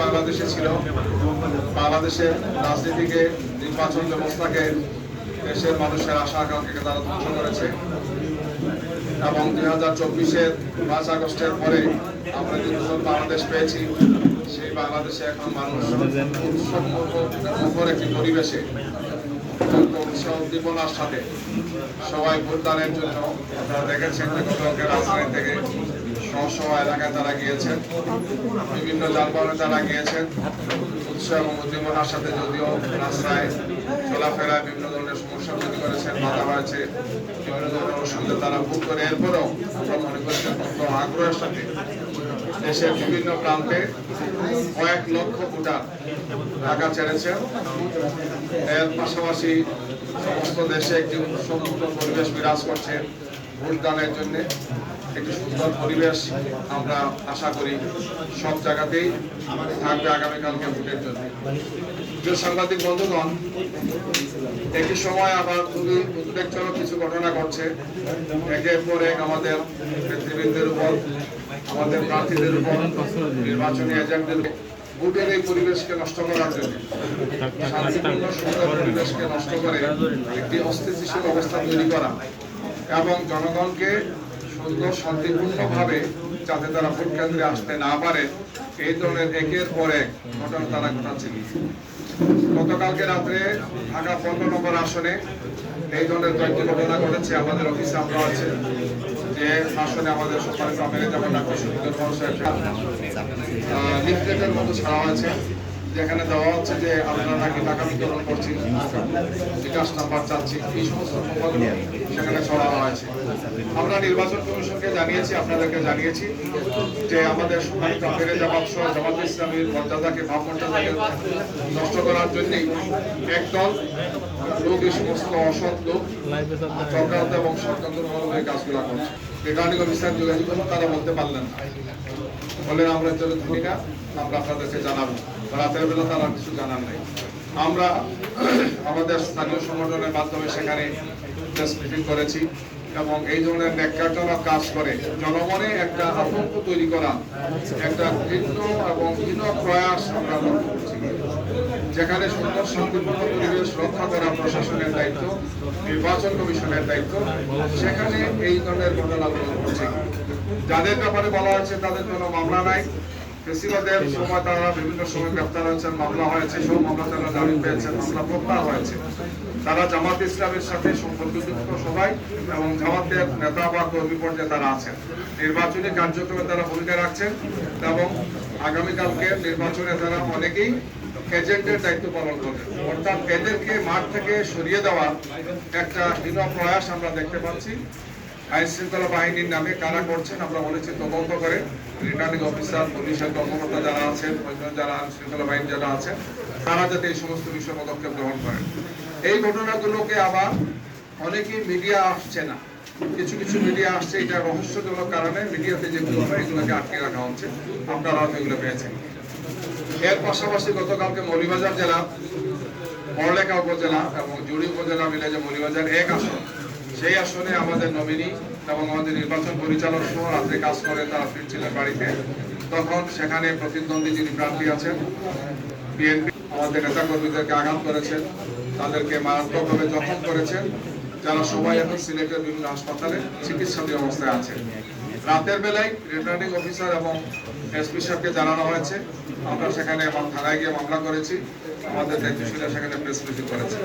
বাংলাদেশে ছিল। রাজনীতিকে, নির্বাচন ব্যবস্থাকে দেশের মানুষের আশা আকাঙ্ক্ষাকে তারা ধ্বংস করেছে। এবং দুই হাজার চব্বিশের পাঁচ আগস্টের পরে আমরা যে নতুন বাংলাদেশ পেয়েছি, সেই বাংলাদেশে এখন মানুষ উৎসব একটি পরিবেশে উৎসাহ উদ্দীপনার সাথে। সবাই ভোটদানের জন্য আপনারা দেখেছেন থেকে সহ এলাকায় তারা গিয়েছেন। বিভিন্ন যানবাহনে তারা গিয়েছেন। উৎসাহ এবং উদ্দীপনার সাথে যদিও রাস্তায় চলাফেরায় বিভিন্ন ধরনের সমস্যা তৈরি করেছেন, বাধা হয়েছে, বিভিন্ন ধরনের অসুবিধা তারা ভোগ করে। এরপরেও আমরা মনে করি যে অত্যন্ত আগ্রহের সাথে দেশের বিভিন্ন প্রান্তে কয়েক লক্ষ ভোটার ঢাকা ছেড়েছেন এর পাশাপাশি সমস্ত দেশে একটি উৎসবমুক্ত পরিবেশ বিরাজ করছে ভোটদানের জন্য। একটি সুন্দর পরিবেশ আমরা আশা করি সব জায়গাতেই থাকবে আগামীকালকে ভোটের জন্য। প্রিয় সাংবাদিক বন্ধুগণ, একই সময় আবার খুবই উদ্বেগজনক কিছু ঘটনা ঘটছে। একের পর এক আমাদের নেতৃবৃন্দের উপর আমাদের প্রার্থীদের উপর, নির্বাচনী এজেন্টদের ভোটের এই পরিবেশকে নষ্ট করার জন্য, শান্তিপূর্ণ, সুন্দর পরিবেশকে নষ্ট করে একটি অস্থিতিশীল অবস্থা তৈরি করা এবং জনগণকে সুন্দর, শান্তিপূর্ণভাবে যাতে তারা ভোট কেন্দ্রে আসতে না পারে, এই ধরনের একের পর এক ঘটনা তারা ঘটাচ্ছিল গতকালকে রাত্রে ঢাকা পনেরো নম্বর আসনে এই ধরনের কয়েকটি ঘটনা ঘটেছে, আমাদের অফিসে আমরা আছে। যে আসনে আমাদের সম্মানিত আমেরিকা ডাক্তার সুন্দর লিফলেটের মতো ছাড়া হয়েছে যেখানে দেওয়া হচ্ছে যে আপনারা নাকি টাকা বিতরণ করছেন বিকাশ নাম্বার চাচ্ছি, এই সমস্ত সেখানে ছড়ানো হয়েছে। আমরা নির্বাচন কমিশনকে জানিয়েছি, আপনাদেরকে জানিয়েছি যে আমাদের সম্মানিত আমিরে জামাত সহ জামাত ইসলামীর মর্যাদাকে, ভাব মর্যাদাকে নষ্ট করার জন্যই একদল লোক, এই সমস্ত অসৎ লোক চক্রান্ত এবং এই কাজগুলো করছে। রিটার্নিং অফিসার যোগাযোগ করল তারা বলতে পারলেন না। বলে আমরা চলে ভূমিকা আমরা আপনাদেরকে জানাব। রাতের বেলা তারা কিছু জানার নাই। আমরা আমাদের স্থানীয় সংগঠনের মাধ্যমে সেখানে প্রেস ব্রিফিং করেছি। এবং এই ধরনের ন্যাক্কারজনক কাজ করে। জনমনে একটা আতঙ্ক তৈরি করা, একটা ভিন্ন এবং হীন প্রয়াস আমরা লক্ষ্য করছি। যেখানে সুন্দর শান্তিপূর্ণ পরিবেশ রক্ষা করা প্রশাসনের দায়িত্ব, নির্বাচন কমিশনের দায়িত্ব, সেখানে এই ধরনের ঘটনাগুলো ঘটছে। যাদের ব্যাপারে বলা হয়েছে তাদের কোনো মামলা নাই। ফেসিবাদের সময় তারা বিভিন্ন সময় গ্রেপ্তার হয়েছেন মামলা হয়েছে সব মামলা তারা জামিন পেয়েছেন মামলা প্রত্যাহার হয়েছে। তারা জামাত ইসলামের সাথে সম্পর্কযুক্ত সবাই এবং জামাতের নেতা বা কর্মী পর্যায়ে তারা আছেন। নির্বাচনী কার্যক্রমে তারা ভূমিকা রাখছেন এবং আগামীকালকে নির্বাচনে তারা অনেকেই এজেন্টের দায়িত্ব পালন করবেন। অর্থাৎ এদেরকে মাঠ থেকে সরিয়ে দেওয়া একটা হীন প্রয়াস আমরা দেখতে পাচ্ছি। আইন শৃঙ্খলা বাহিনীর নামে কারা করছেন, আমরা বলেছি তদন্ত করে রিটার্নিং অফিসার পুলিশের কর্মকর্তা যারা আছেন অন্য যারা আইন শৃঙ্খলা বাহিনী যারা আছেন, তারা যাতে এই সমস্ত বিষয়ে পদক্ষেপ গ্রহণ করেন। এই ঘটনাগুলোকে আবার অনেকেই মিডিয়া আসছে না। কিছু কিছু মিডিয়া আসছে, এটা রহস্যজনক কারণে মিডিয়াতে যেগুলো হয় এগুলোকে আটকে রাখা হচ্ছে। আপনারা এগুলো পেয়েছেন। এর পাশাপাশি গতকালকে মৌলিবাজার জেলা বড়লেখা উপজেলা এবং জুড়ি উপজেলা মিলে যে মৌলিবাজার এক আসন সেই আসনে আমাদের নমিনি এবং আমাদের নির্বাচন পরিচালক সহ রাত্রে কাজ করে তারা ফিরছিলেন বাড়িতে, তখন সেখানে প্রতিদ্বন্দ্বী যিনি প্রার্থী আছেন, বিএনপি আমাদের নেতা কর্মীদেরকে আঘাত করেছেন, তাদেরকে মারাত্মকভাবে জখম করেছেন, যারা সবাই এখন সিলেটের বিভিন্ন হাসপাতালে চিকিৎসাধীন অবস্থায় আছেন। রাতের বেলায় রিটার্নিং অফিসার এবং এসপি সাহেবকে জানানো হয়েছে, আমরা সেখানে থানায় গিয়ে মামলা করেছি, আমাদের দায়িত্বশীলা সেখানে প্রেস করেছে।